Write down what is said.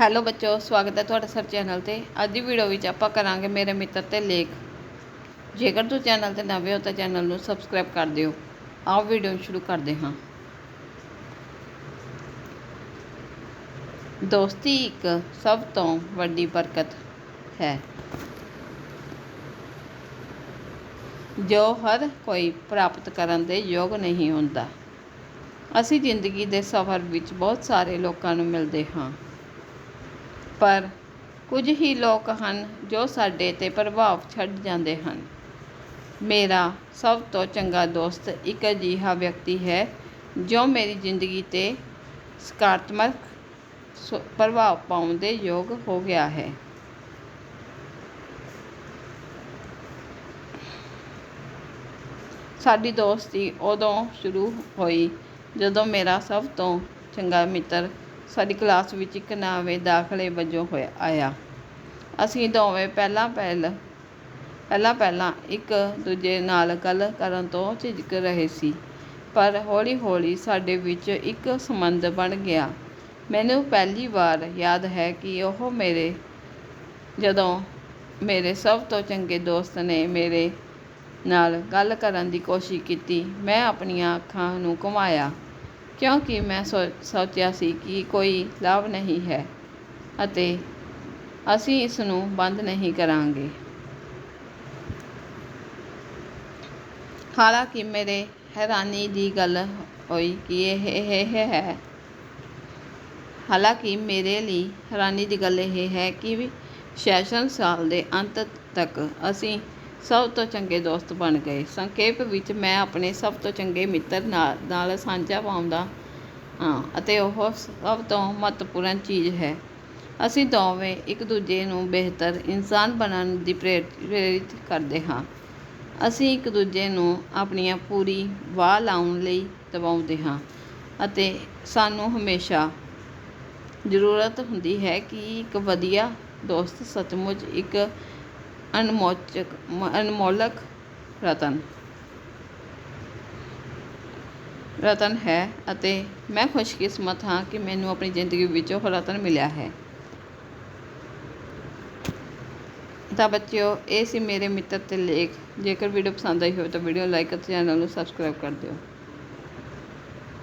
Hello ਬੱਚੋ, ਸਵਾਗਤ ਹੈ ਤੁਹਾਡਾ ਸਰ ਚੈਨਲ ਤੇ। ਅੱਜ ਦੀ ਵੀਡੀਓ ਵਿੱਚ ਆਪਾਂ ਕਰਾਂਗੇ ਮੇਰੇ ਮਿੱਤਰ ਤੇ ਲੇਖ। ਜੇਕਰ ਤੁਸੀਂ ਚੈਨਲ ਤੇ ਨਵੇਂ ਹੋ ਤਾਂ ਚੈਨਲ ਨੂੰ ਸਬਸਕ੍ਰਾਈਬ ਕਰ ਦਿਓ। ਆਓ ਵੀਡੀਓ ਸ਼ੁਰੂ ਕਰਦੇ ਹਾਂ। ਦੋਸਤੀ ਇੱਕ ਸਭ ਤੋਂ ਵੱਡੀ ਬਰਕਤ ਹੈ। ਜੋ ਹਰ ਕੋਈ ਪ੍ਰਾਪਤ ਕਰਨ ਦੇ ਯੋਗ ਨਹੀਂ ਹੁੰਦਾ। ਅਸੀਂ ਜ਼ਿੰਦਗੀ ਦੇ ਸਫ਼ਰ ਵਿੱਚ ਬਹੁਤ ਸਾਰੇ ਲੋਕਾਂ ਨੂੰ ਮਿਲਦੇ ਹਾਂ। ਪਰ ਕੁਝ ਹੀ ਲੋਕ ਹਨ ਜੋ ਸਾਡੇ 'ਤੇ ਪ੍ਰਭਾਵ ਛੱਡ ਜਾਂਦੇ ਹਨ। ਮੇਰਾ ਸਭ ਤੋਂ ਚੰਗਾ ਦੋਸਤ ਇੱਕ ਅਜਿਹਾ ਵਿਅਕਤੀ ਹੈ ਜੋ ਮੇਰੀ ਜ਼ਿੰਦਗੀ 'ਤੇ ਸਕਾਰਾਤਮਕ ਸ- ਪ੍ਰਭਾਵ ਪਾਉਣ ਦੇ ਯੋਗ ਹੋ ਗਿਆ ਹੈ। ਸਾਡੀ ਦੋਸਤੀ ਉਦੋਂ ਸ਼ੁਰੂ ਹੋਈ ਜਦੋਂ ਮੇਰਾ ਸਭ ਤੋਂ ਚੰਗਾ ਮਿੱਤਰ ਸਾਡੀ ਕਲਾਸ ਵਿੱਚ ਇੱਕ ਨਵੇਂ ਦਾਖਲੇ ਵਜੋਂ ਹੋਇਆ, ਆਇਆ। ਅਸੀਂ ਦੋਵੇਂ ਪਹਿਲਾਂ ਪਹਿਲ, ਪਹਿਲਾਂ ਪਹਿਲਾਂ ਇੱਕ ਦੂਜੇ ਨਾਲ ਗੱਲ ਕਰਨ ਤੋਂ ਝਿਜਕ ਰਹੇ ਸੀ, ਪਰ ਹੌਲੀ ਹੌਲੀ ਸਾਡੇ ਵਿੱਚ ਇੱਕ ਸੰਬੰਧ ਬਣ ਗਿਆ। ਮੈਨੂੰ ਪਹਿਲੀ ਵਾਰ ਯਾਦ ਹੈ ਕਿ ਉਹ ਮੇਰੇ, ਜਦੋਂ ਮੇਰੇ ਸਭ ਤੋਂ ਚੰਗੇ ਦੋਸਤ ਨੇ ਮੇਰੇ ਨਾਲ ਗੱਲ ਕਰਨ ਦੀ ਕੋਸ਼ਿਸ਼ ਕੀਤੀ, ਮੈਂ ਆਪਣੀਆਂ ਅੱਖਾਂ ਨੂੰ ਘੁਮਾਇਆ। ਕਿਉਂਕਿ ਮੈਂ ਸੋ, ਸੋਚਿਆ ਸੀ ਕਿ ਕੋਈ ਲਾਭ ਨਹੀਂ ਹੈ ਅਤੇ ਅਸੀਂ ਇਸ ਨੂੰ ਬੰਦ ਨਹੀਂ ਕਰਾਂਗੇ। ਹਾਲਾਂਕਿ ਮੇਰੇ ਹੈਰਾਨੀ ਦੀ ਗੱਲ ਹੋਈ ਕਿ ਇਹ ਇਹ ਹੈ। ਹਾਲਾਂਕਿ ਮੇਰੇ ਲਈ ਹੈਰਾਨੀ ਦੀ ਗੱਲ ਇਹ ਹੈ ਕਿ ਵੀ ਸੈਸ਼ਨ ਸਾਲ ਦੇ ਅੰਤ ਤੱਕ ਅਸੀਂ ਸਭ ਤੋਂ ਚੰਗੇ ਦੋਸਤ ਬਣ ਗਏ। ਸੰਖੇਪ ਵਿੱਚ ਮੈਂ ਆਪਣੇ ਸਭ ਤੋਂ ਚੰਗੇ ਮਿੱਤਰ ਨਾਲ ਨਾਲ ਸਾਂਝਾ ਪਾਉਂਦਾ ਹਾਂ ਅਤੇ ਉਹ ਸਭ ਤੋਂ ਮਹੱਤਵਪੂਰਨ ਚੀਜ਼ ਹੈ। ਅਸੀਂ ਦੋਵੇਂ ਇੱਕ ਦੂਜੇ ਨੂੰ ਬਿਹਤਰ ਇਨਸਾਨ ਬਣਨ ਦੀ ਪ੍ਰੇਰ- ਪ੍ਰੇਰਿਤ ਕਰਦੇ ਹਾਂ। ਅਸੀਂ ਇੱਕ ਦੂਜੇ ਨੂੰ ਆਪਣੀਆਂ ਪੂਰੀ ਵਾਹ ਲਾਉਣ ਲਈ ਦਬਾਉਂਦੇ ਹਾਂ ਅਤੇ ਸਾਨੂੰ ਹਮੇਸ਼ਾ ਜ਼ਰੂਰਤ ਹੁੰਦੀ ਹੈ ਕਿ ਇੱਕ ਵਧੀਆ ਦੋਸਤ ਸੱਚਮੁੱਚ ਇੱਕ ਅਨਮੋਚਕ ਅਨਮੋਲਕ ਰਤਨ। ਰਤਨ ਹੈ ਅਤੇ ਮੈਂ ਖੁਸ਼ਕਿਸਮਤ ਹਾਂ ਕਿ ਮੈਨੂੰ ਆਪਣੀ ਜ਼ਿੰਦਗੀ ਵਿੱਚ ਉਹ ਰਤਨ ਮਿਲਿਆ ਹੈ। ਤਾਂ ਬੱਚਿਓ, ਇਹ ਸੀ ਮੇਰੇ ਮਿੱਤਰ ਤੇ ਲੇਖ। ਜੇਕਰ ਵੀਡੀਓ ਪਸੰਦ ਆਈ ਹੋਵੇ ਤਾਂ ਵੀਡੀਓ ਲਾਈਕ ਅਤੇ ਚੈਨਲ ਨੂੰ ਸਬਸਕ੍ਰਾਈਬ ਕਰ ਦਿਓ।